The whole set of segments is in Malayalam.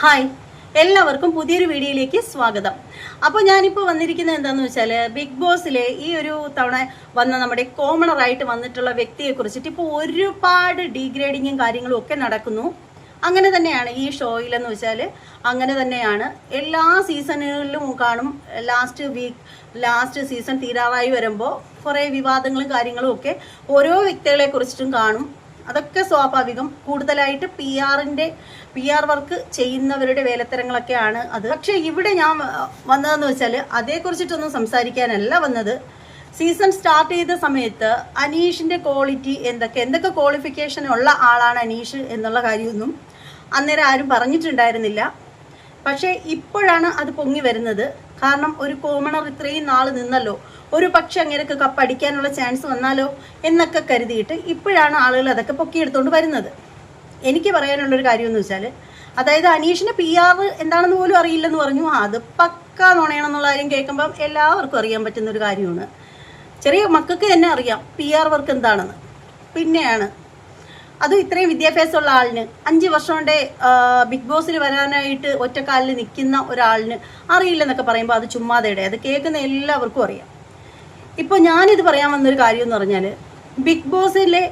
ഹായ്. എല്ലാവർക്കും പുതിയൊരു വീഡിയോയിലേക്ക് സ്വാഗതം. അപ്പോൾ ഞാനിപ്പോൾ വന്നിരിക്കുന്നത് എന്താണെന്ന് വെച്ചാൽ ബിഗ് ബോസിലെ ഈ ഒരു തവണ വന്ന നമ്മുടെ കോമണർ ആയിട്ട് വന്നിട്ടുള്ള വ്യക്തിയെ കുറിച്ചിട്ട് ഇപ്പോൾ ഒരുപാട് ഡീഗ്രേഡിങ്ങും കാര്യങ്ങളും ഒക്കെ നടക്കുന്നു. അങ്ങനെ തന്നെയാണ് ഈ ഷോയിലെന്ന് വെച്ചാൽ അങ്ങനെ തന്നെയാണ്. എല്ലാ സീസണുകളിലും കാണും. ലാസ്റ്റ് വീക്ക് ലാസ്റ്റ് സീസൺ തീരാറായി വരുമ്പോൾ കുറേ വിവാദങ്ങളും കാര്യങ്ങളും ഒക്കെ ഓരോ വ്യക്തികളെ കുറിച്ചിട്ടും കാണും. അതൊക്കെ സ്വാഭാവികം. കൂടുതലായിട്ട് പി ആറിന്റെ പി ആർ വർക്ക് ചെയ്യുന്നവരുടെ വേലത്തരങ്ങളൊക്കെയാണ് അത്. പക്ഷെ ഇവിടെ ഞാൻ വന്നതെന്ന് വെച്ചാൽ അതേക്കുറിച്ചിട്ടൊന്നും സംസാരിക്കാനല്ല വന്നത്. സീസൺ സ്റ്റാർട്ട് ചെയ്ത സമയത്ത് അനീഷിന്റെ ക്വാളിറ്റി എന്തൊക്കെ എന്തൊക്കെ ക്വാളിഫിക്കേഷൻ ഉള്ള ആളാണ് അനീഷ് എന്നുള്ള കാര്യമൊന്നും അന്നേരം ആരും പറഞ്ഞിട്ടുണ്ടായിരുന്നില്ല. പക്ഷേ ഇപ്പോഴാണ് അത് പൊങ്ങി വരുന്നത്. കാരണം ഒരു കോമണർ ഇത്രയും നാൾ നിന്നല്ലോ. ഒരു പക്ഷെ അങ്ങനെയൊക്കെ കപ്പ് അടിക്കാനുള്ള ചാൻസ് വന്നാലോ എന്നൊക്കെ കരുതിയിട്ട് ഇപ്പോഴാണ് ആളുകൾ അതൊക്കെ പൊക്കിയെടുത്തുകൊണ്ട് വരുന്നത്. എനിക്ക് പറയാനുള്ളൊരു കാര്യം എന്ന് വെച്ചാൽ അതായത് അനീഷിന് പി ആർ എന്താണെന്ന് പോലും അറിയില്ലെന്ന് പറഞ്ഞു. അത് പക്ക നുണയണമെന്നുള്ള കാര്യം കേൾക്കുമ്പം എല്ലാവർക്കും അറിയാൻ പറ്റുന്ന ഒരു കാര്യമാണ്. ചെറിയ മക്കൾക്ക് തന്നെ അറിയാം പി ആർ വർക്ക് എന്താണെന്ന്. പിന്നെയാണ് അതും ഇത്രയും വിദ്യാഭ്യാസമുള്ള ആളിന് അഞ്ച് വർഷം കൊണ്ട് ബിഗ് ബോസിൽ വരാനായിട്ട് ഒറ്റക്കാലിൽ നിൽക്കുന്ന ഒരാളിന് അറിയില്ലെന്നൊക്കെ പറയുമ്പോൾ അത് ചുമ്മാതയുടെ അത് കേൾക്കുന്ന എല്ലാവർക്കും അറിയാം. ഇപ്പോൾ ഞാനിത് പറയാൻ വന്നൊരു കാര്യം എന്ന് പറഞ്ഞാൽ ബിഗ് ബോസിലെ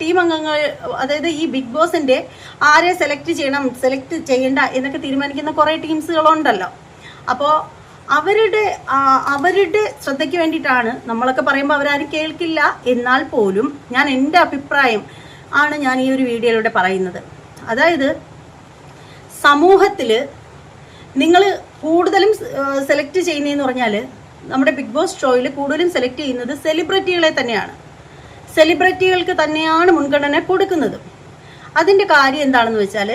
ടീം അംഗങ്ങൾ അതായത് ഈ ബിഗ് ബോസിന്റെ ആരെ സെലക്ട് ചെയ്യണം സെലക്ട് ചെയ്യണ്ട എന്നൊക്കെ തീരുമാനിക്കുന്ന കുറേ ടീംസുകളുണ്ടല്ലോ. അപ്പോൾ അവരുടെ അവരുടെ ശ്രദ്ധയ്ക്ക് വേണ്ടിയിട്ടാണ് നമ്മളൊക്കെ പറയുമ്പോൾ അവരാരും കേൾക്കില്ല. എന്നാൽ പോലും ഞാൻ എന്റെ അഭിപ്രായം ആണ് ഞാൻ ഈ ഒരു വീഡിയോയിലൂടെ പറയുന്നത്. അതായത് സമൂഹത്തിൽ നിങ്ങൾ കൂടുതലും സെലക്ട് ചെയ്യുന്നതെന്ന് പറഞ്ഞാൽ നമ്മുടെ ബിഗ് ബോസ് ഷോയിൽ കൂടുതലും സെലക്ട് ചെയ്യുന്നത് സെലിബ്രിറ്റികളെ തന്നെയാണ്. സെലിബ്രിറ്റികൾക്ക് തന്നെയാണ് മുൻഗണന കൊടുക്കുന്നത്. അതിന്റെ കാര്യം എന്താണെന്ന് വെച്ചാൽ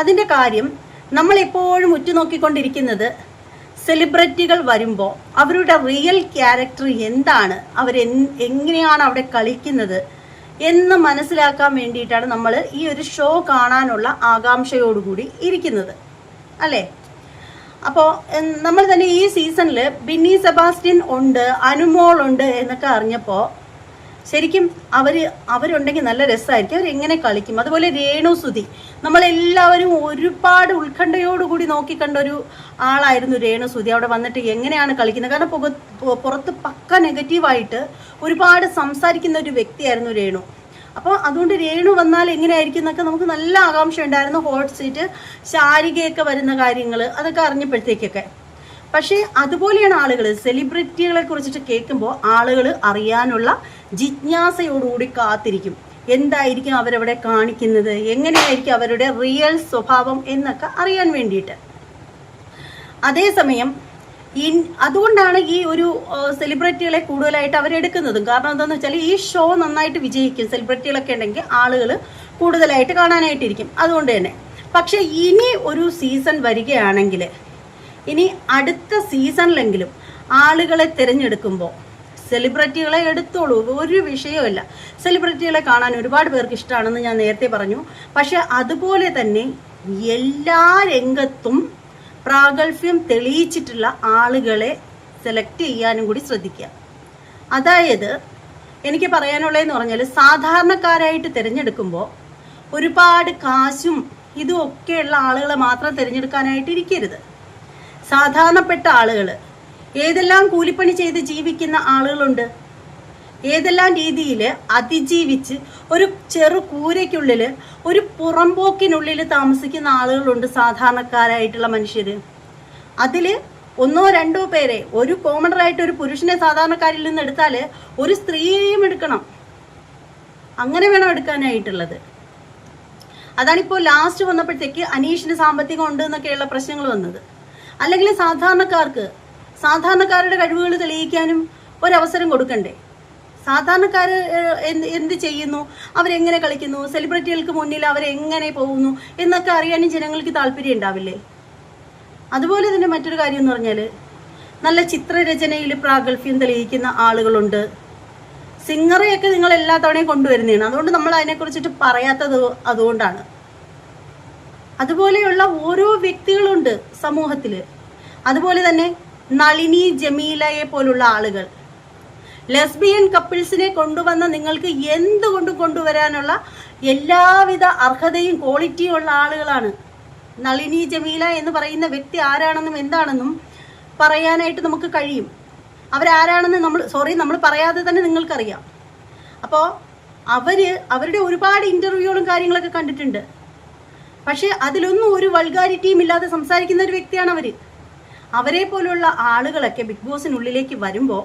അതിന്റെ കാര്യം നമ്മളെപ്പോഴും ഉറ്റുനോക്കിക്കൊണ്ടിരിക്കുന്നത് സെലിബ്രിറ്റികൾ വരുമ്പോൾ അവരുടെ റിയൽ ക്യാരക്ടർ എന്താണ്? അവർ എങ്ങനെയാണ് അവിടെ കളിക്കുന്നത്? എന്ന് മനസ്സിലാക്കാൻ വേണ്ടിയിട്ടാണ് നമ്മൾ ഈ ഒരു ഷോ കാണാനുള്ള ആകാംക്ഷയോടുകൂടി ഇരിക്കുന്നത്. അല്ലേ? അപ്പോൾ നമ്മൾ തന്നെ ഈ സീസണിൽ ബിന്നി സെബാസ്റ്റ്യൻ ഉണ്ട് അനുമോൾ ഉണ്ട് എന്നൊക്കെ അറിഞ്ഞപ്പോൾ ശരിക്കും അവർ അവരുണ്ടെങ്കിൽ നല്ല രസമായിരിക്കും. അവരെങ്ങനെ കളിക്കും? അതുപോലെ രേണു സുധി. നമ്മളെല്ലാവരും ഒരുപാട് ഉത്കണ്ഠയോടുകൂടി നോക്കിക്കണ്ട ഒരു ആളായിരുന്നു രേണു സുധി. അവിടെ വന്നിട്ട് എങ്ങനെയാണ് കളിക്കുന്നത്? കാരണം പുക പുറത്ത് പക്ക നെഗറ്റീവായിട്ട് ഒരുപാട് സംസാരിക്കുന്ന ഒരു വ്യക്തിയായിരുന്നു രേണു. അപ്പോൾ അതുകൊണ്ട് രേണു വന്നാൽ എങ്ങനെയായിരിക്കും എന്നൊക്കെ നമുക്ക് നല്ല ആകാംക്ഷ ഉണ്ടായിരുന്നു ഹോട്ട് സീറ്റ് ശാരികയൊക്കെ വരുന്ന കാര്യങ്ങൾ അതൊക്കെ അറിഞ്ഞപ്പോഴത്തേക്കൊക്കെ. പക്ഷേ അതുപോലെയാണ് ആളുകൾ സെലിബ്രിറ്റികളെ കുറിച്ചിട്ട് കേൾക്കുമ്പോൾ ആളുകൾ അറിയാനുള്ള ജിജ്ഞാസയോടുകൂടി കാത്തിരിക്കും. എന്തായിരിക്കും അവരവിടെ കാണിക്കുന്നത്? എങ്ങനെയായിരിക്കും അവരുടെ റിയൽ സ്വഭാവം എന്നൊക്കെ അറിയാൻ വേണ്ടിയിട്ട്. അതേസമയം ഇൻ അതുകൊണ്ടാണ് ഈ ഒരു സെലിബ്രിറ്റികളെ കൂടുതലായിട്ട് അവരെടുക്കുന്നതും കാരണം എന്താണെന്ന് വെച്ചാൽ ഈ ഷോ നന്നായിട്ട് വിജയിക്കും. സെലിബ്രിറ്റികളൊക്കെ ഉണ്ടെങ്കിൽ ആളുകൾ കൂടുതലായിട്ട് കാണാനായിട്ടിരിക്കും. അതുകൊണ്ട് തന്നെ. പക്ഷേ ഇനി ഒരു സീസൺ വരികയാണെങ്കിൽ ഇനി അടുത്ത സീസണിലെങ്കിലും ആളുകളെ തിരഞ്ഞെടുക്കുമ്പോൾ സെലിബ്രിറ്റികളെ എടുത്തോളൂ. ഒരു വിഷയമല്ല സെലിബ്രിറ്റികളെ കാണാൻ ഒരുപാട് പേർക്ക് ഇഷ്ടമാണെന്ന് ഞാൻ നേരത്തെ പറഞ്ഞു. പക്ഷെ അതുപോലെ തന്നെ എല്ലാ രംഗത്തും പ്രാഗൽഭ്യം തെളിയിച്ചിട്ടുള്ള ആളുകളെ സെലക്ട് ചെയ്യാനും കൂടി ശ്രദ്ധിക്കുക. അതായത് എനിക്ക് പറയാനുള്ളതെന്ന് പറഞ്ഞാൽ സാധാരണക്കാരായിട്ട് തിരഞ്ഞെടുക്കുമ്പോൾ ഒരുപാട് കാശും ഇതും ഒക്കെയുള്ള ആളുകളെ മാത്രം തിരഞ്ഞെടുക്കാനായിട്ട് ഇരിക്കരുത്. സാധാരണപ്പെട്ട ആളുകൾ ഏതെല്ലാം കൂലിപ്പണി ചെയ്ത് ജീവിക്കുന്ന ആളുകളുണ്ട്? ഏതെല്ലാം രീതിയിൽ അതിജീവിച്ച് ഒരു ചെറു കൂരയ്ക്കുള്ളിൽ ഒരു പുറമ്പോക്കിനുള്ളിൽ താമസിക്കുന്ന ആളുകളുണ്ട് സാധാരണക്കാരായിട്ടുള്ള മനുഷ്യർ അതിൽ ഒന്നോ രണ്ടോ പേരെ ഒരു കോമണറായിട്ട് ഒരു പുരുഷനെ സാധാരണക്കാരിൽ നിന്ന് എടുത്താൽ ഒരു സ്ത്രീയെയും എടുക്കണം. അങ്ങനെ വേണം എടുക്കാനായിട്ടുള്ളത്. അതാണിപ്പോൾ ലാസ്റ്റ് വന്നപ്പോഴത്തേക്ക് അനീഷിന് സാമ്പത്തികം ഉണ്ട് എന്നൊക്കെയുള്ള പ്രശ്നങ്ങൾ വന്നത്. അല്ലെങ്കിൽ സാധാരണക്കാർക്ക് സാധാരണക്കാരുടെ കഴിവുകൾ തെളിയിക്കാനും ഒരവസരം കൊടുക്കണ്ടേ? സാധാരണക്കാർ എന്ത് എന്ത് ചെയ്യുന്നു? അവരെങ്ങനെ കളിക്കുന്നു? സെലിബ്രിറ്റികൾക്ക് മുന്നിൽ അവരെങ്ങനെ പോകുന്നു? എന്നൊക്കെ അറിയാനും ജനങ്ങൾക്ക് താല്പര്യം ഉണ്ടാവില്ലേ? അതുപോലെ തന്നെ മറ്റൊരു കാര്യം എന്ന് പറഞ്ഞാൽ നല്ല ചിത്രരചനയിൽ പ്രാഗൽഭ്യം തെളിയിക്കുന്ന ആളുകളുണ്ട്. സിംഗറെയൊക്കെ നിങ്ങൾ എല്ലാ തവണയും കൊണ്ടുവരുന്നതാണ്. അതുകൊണ്ട് നമ്മൾ അതിനെക്കുറിച്ചിട്ട് പറയാത്തത് അതുകൊണ്ടാണ്. അതുപോലെയുള്ള ഓരോ വ്യക്തികളുണ്ട് സമൂഹത്തിൽ അതുപോലെ തന്നെ നളിനി ജമീലയെ പോലുള്ള ആളുകൾ. ലെസ്ബിയൻ കപ്പിൾസിനെ കൊണ്ടുവന്ന നിങ്ങൾക്ക് എന്തുകൊണ്ട് കൊണ്ടുവരാനുള്ള എല്ലാവിധ അർഹതയും ക്വാളിറ്റിയും ഉള്ള ആളുകളാണ്. നളിനി ജമീല എന്ന് പറയുന്ന വ്യക്തി ആരാണെന്നും എന്താണെന്നും പറയാനായിട്ട് നമുക്ക് കഴിയും. അവരാരാണെന്ന് നമ്മൾ സോറി നമ്മൾ പറയാതെ തന്നെ നിങ്ങൾക്കറിയാം. അപ്പോൾ അവർ അവരുടെ ഒരുപാട് ഇന്റർവ്യൂകളും കാര്യങ്ങളൊക്കെ കണ്ടിട്ടുണ്ട്. പക്ഷേ അതിലൊന്നും ഒരു വൾഗാരിറ്റിയും ഇല്ലാതെ സംസാരിക്കുന്ന ഒരു വ്യക്തിയാണ് അവർ അവരെ പോലുള്ള ആളുകളൊക്കെ ബിഗ് ബോസിനുള്ളിലേക്ക് വരുമ്പോൾ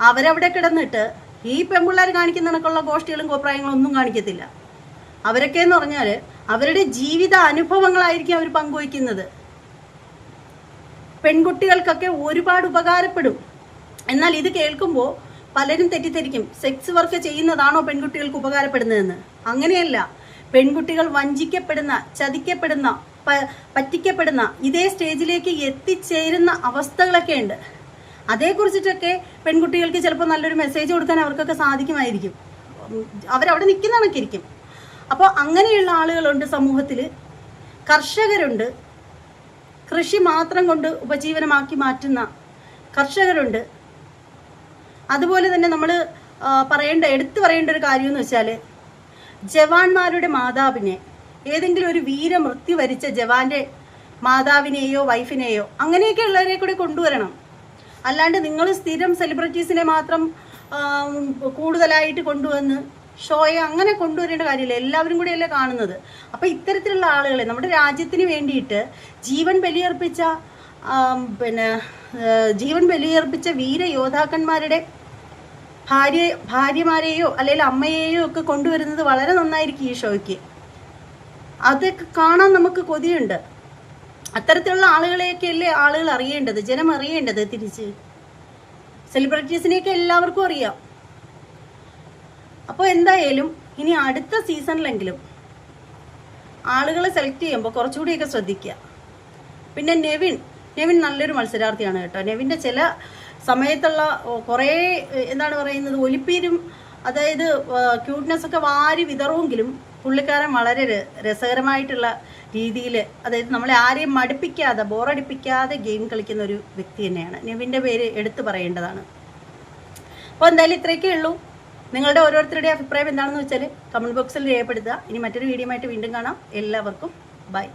അവരവിടെ കിടന്നിട്ട് ഈ പെൺപിള്ളേർ കാണിക്കുന്ന കണക്കുള്ള ഗോഷ്ഠികളും കോപ്രായങ്ങളും ഒന്നും കാണിക്കത്തില്ല. അവരൊക്കെ എന്ന് പറഞ്ഞാൽ അവരുടെ ജീവിത അനുഭവങ്ങളായിരിക്കും അവർ പങ്കുവയ്ക്കുന്നത്. പെൺകുട്ടികൾക്കൊക്കെ ഒരുപാട് ഉപകാരപ്പെടും. എന്നാൽ ഇത് കേൾക്കുമ്പോൾ പലരും തെറ്റിദ്ധരിക്കും. സെക്സ് വർക്ക് ചെയ്യുന്നതാണോ പെൺകുട്ടികൾക്ക് ഉപകാരപ്പെടുന്നതെന്ന്? അങ്ങനെയല്ല. പെൺകുട്ടികൾ വഞ്ചിക്കപ്പെടുന്ന ചതിക്കപ്പെടുന്ന പറ്റിക്കപ്പെടുന്ന ഇതേ സ്റ്റേജിലേക്ക് എത്തിച്ചേരുന്ന അവസ്ഥകളൊക്കെ ഉണ്ട്. അതേക്കുറിച്ചിട്ടൊക്കെ പെൺകുട്ടികൾക്ക് ചിലപ്പോൾ നല്ലൊരു മെസ്സേജ് കൊടുക്കാൻ അവർക്കൊക്കെ സാധിക്കുമായിരിക്കും. അവരവിടെ നിൽക്കുന്ന കണക്കിരിക്കും. അപ്പോൾ അങ്ങനെയുള്ള ആളുകളുണ്ട് സമൂഹത്തിൽ കർഷകരുണ്ട്. കൃഷി മാത്രം കൊണ്ട് ഉപജീവനമാക്കി മാറ്റുന്ന കർഷകരുണ്ട്. അതുപോലെ തന്നെ നമ്മൾ പറയേണ്ട എടുത്തു പറയേണ്ട ഒരു കാര്യം എന്ന് വെച്ചാൽ ജവാന്മാരുടെ മാതാവിനെ ഏതെങ്കിലും ഒരു വീരമൃത്യു വരിച്ച ജവാന്റെ മാതാവിനെയോ വൈഫിനെയോ അങ്ങനെയൊക്കെ ഉള്ളവരെ കൂടി കൊണ്ടുവരണം. അല്ലാണ്ട് നിങ്ങൾ സ്ഥിരം സെലിബ്രിറ്റീസിനെ മാത്രം കൂടുതലായിട്ട് കൊണ്ടുവന്ന് ഷോയെ അങ്ങനെ കൊണ്ടുവരേണ്ട കാര്യമില്ല. എല്ലാവരും കൂടെയല്ലേ കാണുന്നത്. അപ്പോൾ ഇത്തരത്തിലുള്ള ആളുകളെ നമ്മുടെ രാജ്യത്തിന് വേണ്ടിയിട്ട് ജീവൻ ബലിയർപ്പിച്ച പിന്നെ ജീവൻ ബലിയർപ്പിച്ച വീരയോദ്ധാക്കന്മാരുടെ ഭാര്യ ഭാര്യമാരെയോ അല്ലെങ്കിൽ അമ്മയെയോ ഒക്കെ കൊണ്ടുവരുന്നത് വളരെ നന്നായിരിക്കും ഈ ഷോയ്ക്ക്. അതൊക്കെ കാണാൻ നമുക്ക് കൊതിയുണ്ട്. അത്തരത്തിലുള്ള ആളുകളെയൊക്കെ അല്ലേ ആളുകൾ അറിയേണ്ടത് ജനം അറിയേണ്ടത് തിരിച്ച്? സെലിബ്രിറ്റീസിനെയൊക്കെ എല്ലാവർക്കും അറിയാം. അപ്പോൾ എന്തായാലും ഇനി അടുത്ത സീസണിലെങ്കിലും ആളുകളെ സെലക്ട് ചെയ്യുമ്പോൾ കുറച്ചുകൂടിയൊക്കെ ശ്രദ്ധിക്കുക. പിന്നെ നെവിൻ നെവിൻ നല്ലൊരു മത്സരാർത്ഥിയാണ് കേട്ടോ. നെവിന്റെ ചില സമയത്തുള്ള കുറേ എന്താണ് പറയുന്നത് ഒലിപ്പീരും അതായത് ക്യൂട്ട്നെസ് ഒക്കെ വാരി വിതറുമെങ്കിലും പുള്ളിക്കാരൻ വളരെ രസകരമായിട്ടുള്ള രീതിയിൽ അതായത് നമ്മളെ ആരെയും മടുപ്പിക്കാതെ ബോറടിപ്പിക്കാതെ ഗെയിം കളിക്കുന്ന ഒരു വ്യക്തി തന്നെയാണ്. നെവിന്റെ പേര് എടുത്തു പറയേണ്ടതാണ്. അപ്പോൾ എന്തായാലും ഇത്രയൊക്കെ ഉള്ളൂ. നിങ്ങളുടെ ഓരോരുത്തരുടെ അഭിപ്രായം എന്താണെന്ന് വെച്ചാൽ കമന്റ് ബോക്സിൽ രേഖപ്പെടുത്തുക. ഇനി മറ്റൊരു വീഡിയോ ആയിട്ട് വീണ്ടും കാണാം. എല്ലാവർക്കും ബൈ.